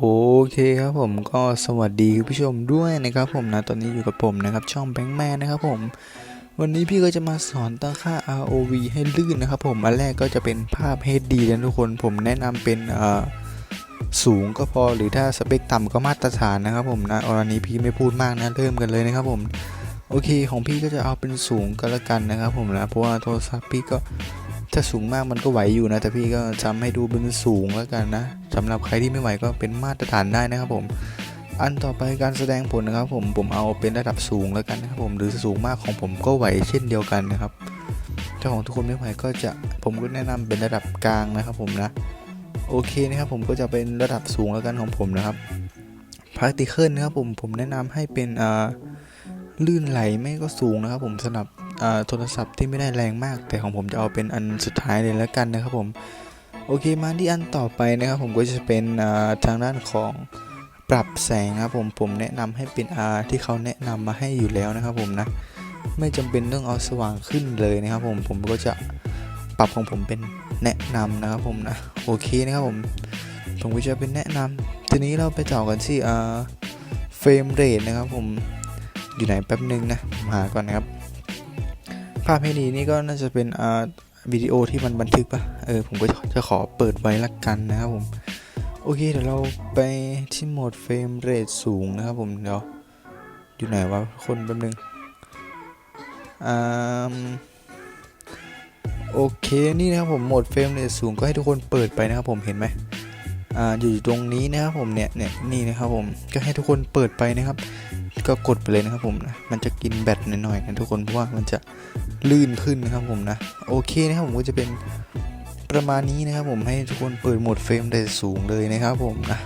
โอเคครับผมก็สวัสดีคุณผู้ชมด้วยนะครับผมนะตอนนี้อยู่กับผมนะครับช่องแบงค์แมนนะครับผม วันนี้พี่ก็จะมาสอนตั้งค่า ROV ให้ลื่นนะครับผมอันแรกก็จะเป็นภาพ HD นะทุกคนผมแนะนำเป็นอ่อสูงก็พอหรือถ้าสเปคต่ำก็มาตรฐานนะครับผมนะเอาอันนี้พี่ไม่พูดมากนะเริ่มกันเลยนะครับผมโอเคของพี่ก็จะเอาเป็นสูงก็แล้วกันนะครับผมนะเพราะว่าโทรศัพท์พี่ก็ถ้าสูงมากมันก็ไหวอยู่นะ แต่พี่ก็จำให้ดูเป็นสูงแล้วกันนะ สำหรับใครที่ไม่ไหวก็เป็นมาตรฐานได้นะครับผม อันต่อไปการแสดงผลนะครับ ผมผมเอาเป็นระดับสูงแล้วกันนะครับผมหรือสูงมากของผมก็ไหวเช่นเดียวกันนะครับถ้าของทุกคนไม่ไหวก็จะผมก็แนะนำเป็นระดับกลางนะครับ ผมนะโอเคนะครับผมก็จะเป็นระดับสูงแล้วกันของผมนะครับพาร์ติเคิลนะครับผมผมแนะนำให้เป็นอ่าลื่นไหลไม่ก็สูงนะครับ ผมสำหรับโทรศัพท์ที่ไม่ได้แรงมาก แต่ของผมจะเอาเป็นอันสุดท้ายเลยแล้วกันนะครับผม โอเคมาที่อันต่อไปนะครับผมก็จะเป็นทางด้านของปรับแสงครับผมผมแนะนำให้เป็น R ที่เขาแนะนำมาให้อยู่แล้วนะครับผมนะไม่จำเป็นต้องเอาสว่างขึ้นเลยนะครับผมผมก็จะปรับของผมเป็นแนะนำนะครับผมนะโอเคนะครับผมผมก็จะเป็นแนะนำทีนี้เราไปเจาะกันที่เฟรมเรทนะครับผมอยู่ไหนแป๊บนึงนะมหาก่อนนะครับภาพให้ดีนี่ก็น่าจะเป็นอ่า วิดีโอที่มันบันทึกปะเออ ผมก็จะขอเปิดไว้ละกันนะครับผม โอเค เดี๋ยวเราไปที่โหมดเฟรมเรทสูงนะครับผมเดี๋ยวอยู่ไหนวะคนแป๊บนึงอ่าโอเค นี่นะครับผมโหมดเฟรมเรทสูงก็ให้ทุกคนเปิดไปนะครับผมเห็นไหมอ่าอยู่ตรงนี้นะครับผมเนี่ยเนี่ยนี่นะครับผมก็ให้ทุกคนเปิดไปนะครับ ก็กดไปเลยนะครับผมนะ มันจะกินแบตหน่อยๆนะทุกคนเพราะว่ามันจะลื่นขึ้นนะครับผมนะ โอเคนะครับผมก็จะเป็นประมาณนี้นะครับผมให้ทุกคนเปิดโหมดเฟรมเรทสูงเลยนะครับผมนะ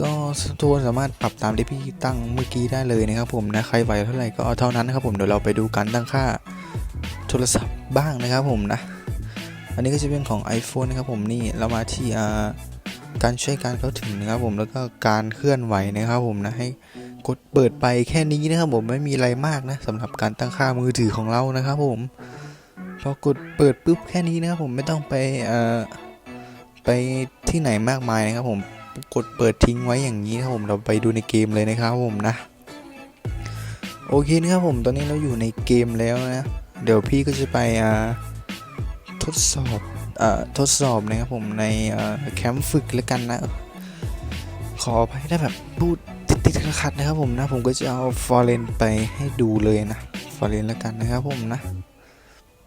ก็ทุกคนสามารถปรับตามที่พี่ตั้งเมื่อกี้ได้เลยนะครับผมนะใครไหวเท่าไหร่ก็เอาเท่านั้นนะครับผมเดี๋ยวเราไปดูการตั้งค่าโทรศัพท์บ้างนะครับผมนะ อันนี้ก็จะเป็นของ iPhone นะครับผมนี่เรามาที่อ่า การช่วยการเข้าถึงนะครับผมแล้วก็การเคลื่อนไหวนะครับผมนะให้กดเปิดไปแค่นี้นะครับผมไม่มีอะไรมากนะสำหรับการตั้งค่ามือถือของเรานะครับผมพอกดเปิดปุ๊บแค่นี้นะครับผมไม่ต้องไปเอ่อไปที่ไหนมากมายนะครับผมกดเปิดทิ้งไว้อย่างนี้นะครับผมเราไปดูในเกมเลยนะครับผมนะโอเคนะครับผมตอนนี้เราอยู่ในเกมแล้วนะ เดี๋ยวพี่ก็จะไปทดสอบ ทดสอบนะครับผมในแคมป์ฝึกแล้วกันนะ ขอไปได้แบบพูดติดๆขัดๆนะครับผมนะ ผมก็จะเอาฟอร์เรนไปให้ดูเลยนะฟอร์เรนแล้วกันนะครับผมนะ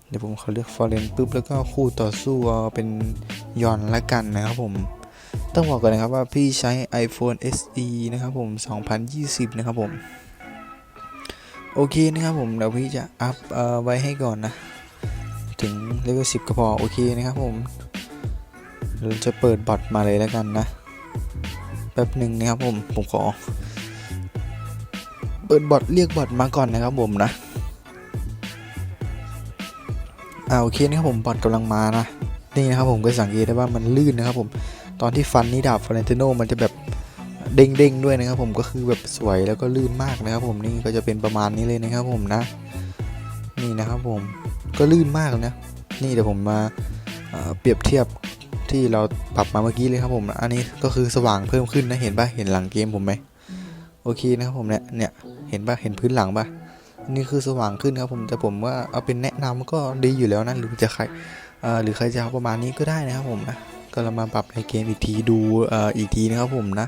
เดี๋ยวผมเขาเลือก f o r e n ปุ๊บแล้วก็คู่ต่อสู้เอาเป็นยอนละกันนะครับผมต้องบอกก่อนนะครับว่าพี่ใช้ iPhone SE นะครับผม 2020 นะครับผม โอเคนะครับผม เดี๋ยวพี่จะอัพไว้ให้ก่อนนะ ถึงเลเวล10ก็พอโอเคนะครับผมเราจะเปิดบอทมาเลยแล้วกันนะ แป๊บหนึ่งนะครับผม ผมขอ เปิดบอทเรียกบอทมาก่อนนะครับผมนะอ่าโอเคนะครับผมบอลกำลังมานะ นี่นะครับผมก็สังเกตได้ว่ามันลื่นนะครับผม ตอนที่ฟันนี่ดาบฟอเรนติโนมันจะแบบเด้งๆด้วยนะครับผมก็คือแบบสวยแล้วก็ลื่นมากนะครับผมนี่ก็จะเป็นประมาณนี้เลยนะครับผมนะ นี่นะครับผม ก็ลื่นมากเลยนะ นี่เดี๋ยวผมมาเอ่อเปรียบเทียบที่เราปรับมาเมื่อกี้เลยครับผม อันนี้ก็คือสว่างเพิ่มขึ้นนะเห็นปะเห็นหลังเกมผมไหมโอเคนะครับผมเนี่ยเนี่ยเห็นปะเห็นพื้นหลังปะนี่คือสว่างขึ้นครับผมแต่ผมว่าเอาเป็นแนะนำก็ดีอยู่แล้วนะหรือจะใครหรือใครจะเอาประมาณนี้ก็ได้นะครับผมนะก็เรามาปรับในเกมอีกทีดูอ่ออีกทีนะครับผมนะ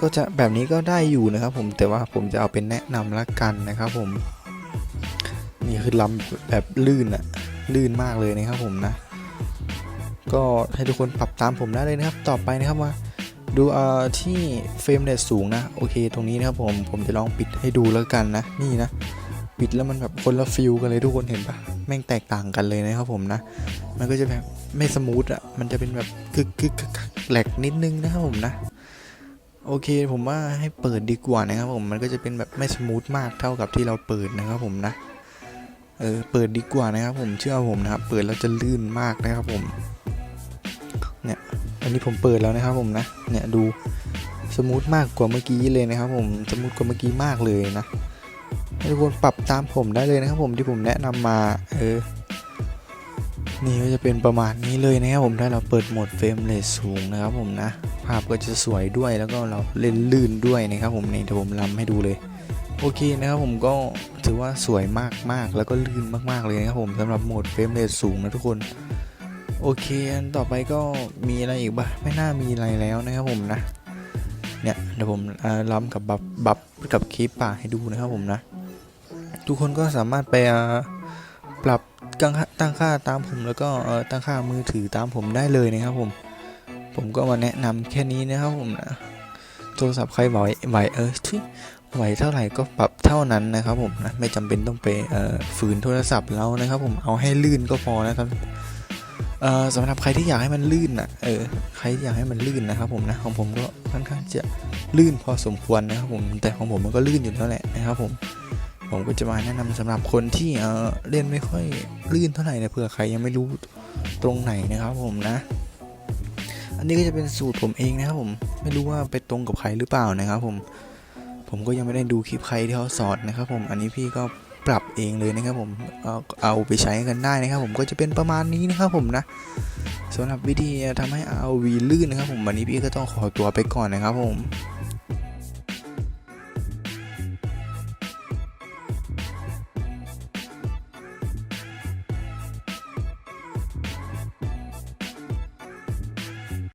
ก็จะแบบนี้ก็ได้อยู่นะครับผมแต่ว่าผมจะเอาเป็นแนะนำละกันนะครับผม นี่คือลำแบบลื่นอะลื่นมากเลยนะครับผมนะ ก็ให้ทุกคนปรับตามผมได้เลยนะครับ ต่อไปนะครับว่าดูเอ่อที่เฟรมเรทสูงนะ โอเค ตรงนี้นะครับผมผมจะลองปิดให้ดูแล้วกันนะ นี่นะ ปิดแล้วมันแบบคนละฟิลกันเลยทุกคนเห็นปะแม่งแตกต่างกันเลยนะครับผมนะ มันก็จะแบบไม่สมูทอะมันจะเป็นแบบกึกกึกกึกกึกแหลกนิดนึงนะครับผมนะโอเคผมว่าให้เปิดดีกว่านะครับผมมันก็จะเป็นแบบไม่สมูทมากเท่ากับที่เราเปิดนะครับผมนะ เออเปิดดีกว่านะครับ ผมเชื่อผมนะครับเปิดแล้วจะลื่นมากนะครับผมเนี่ยอันนี้ผมเปิดแล้วนะครับผมนะเนี่ยดูสมูทมากกว่าเมื่อกี้เลยนะครับ ผมสมูทกว่าเมื่อกี้มากเลยนะทุกคนปรับตามผมได้เลยนะครับ ผมที่ผมแนะนำมาเออนี่ก็จะเป็นประมาณนี้เลยนะครับผมถ้าเราเปิดโหมดเฟรมเรทสูงนะครับผมนะ ภาพก็จะสวยด้วยแล้วก็เราเล่นลื่นด้วยนะครับผมนี่เดี๋ยวผมลำให้ดูเลย โอเคนะครับผมก็ถือว่าสวยมากๆ แล้วก็ลื่นมากๆเลยนะครับผมสำหรับโหมดเฟรมเรทสูงนะทุกคน โอเคอันต่อไปก็มีอะไรอีกบ้างไม่น่ามีอะไรแล้วนะครับผมนะ เนี่ยเดี๋ยวผมล้ำกับบับบับกับคลิปป่าให้ดูนะครับผมนะ ทุกคนก็สามารถไปปรับตั้งค่าตั้งค่าตามผมแล้วก็ตั้งค่ามือถือตามผมได้เลยนะครับผม ผมก็มาแนะนำแค่นี้นะครับผมนะโทรศัพท์ใครไหวไหวเออทุย ไหวเท่าไหร่ก็ปรับเท่านั้นนะครับผมนะไม่จำเป็นต้องไปฝืนโทรศัพท์เรานะครับผมเอาให้ลื่นก็พอนะครับสำหรับใครที่อยากให้มันลื่นนะเออใครอยากให้มันลื่นนะครับผมนะของผมก็ค่อนข้างจะลื่นพอสมควรนะครับผมแต่ของผมมันก็ลื่นอยู่แล้วแหละนะครับผมผมก็จะมาแนะนำสำหรับคนที่เออเล่นไม่ค่อยลื่นเท่าไหร่นะเผื่อใครยังไม่รู้ตรงไหนนะครับผมนะ อันนี้ก็จะเป็นสูตรผมเองนะครับผมไม่รู้ว่าไปตรงกับใครหรือเปล่านะครับผม ผมก็ยังไม่ได้ดูคลิปใครที่เขาสอนนะครับผมอันนี้พี่ก็ปรับเองเลยนะครับผมเอาเอาไปใช้กันได้นะครับผมก็จะเป็นประมาณนี้นะครับผมนะสำหรับวิธีทำให้ ROV ลื่นนะครับผมวันนี้พี่ก็ต้องขอตัวไปก่อนนะครับผม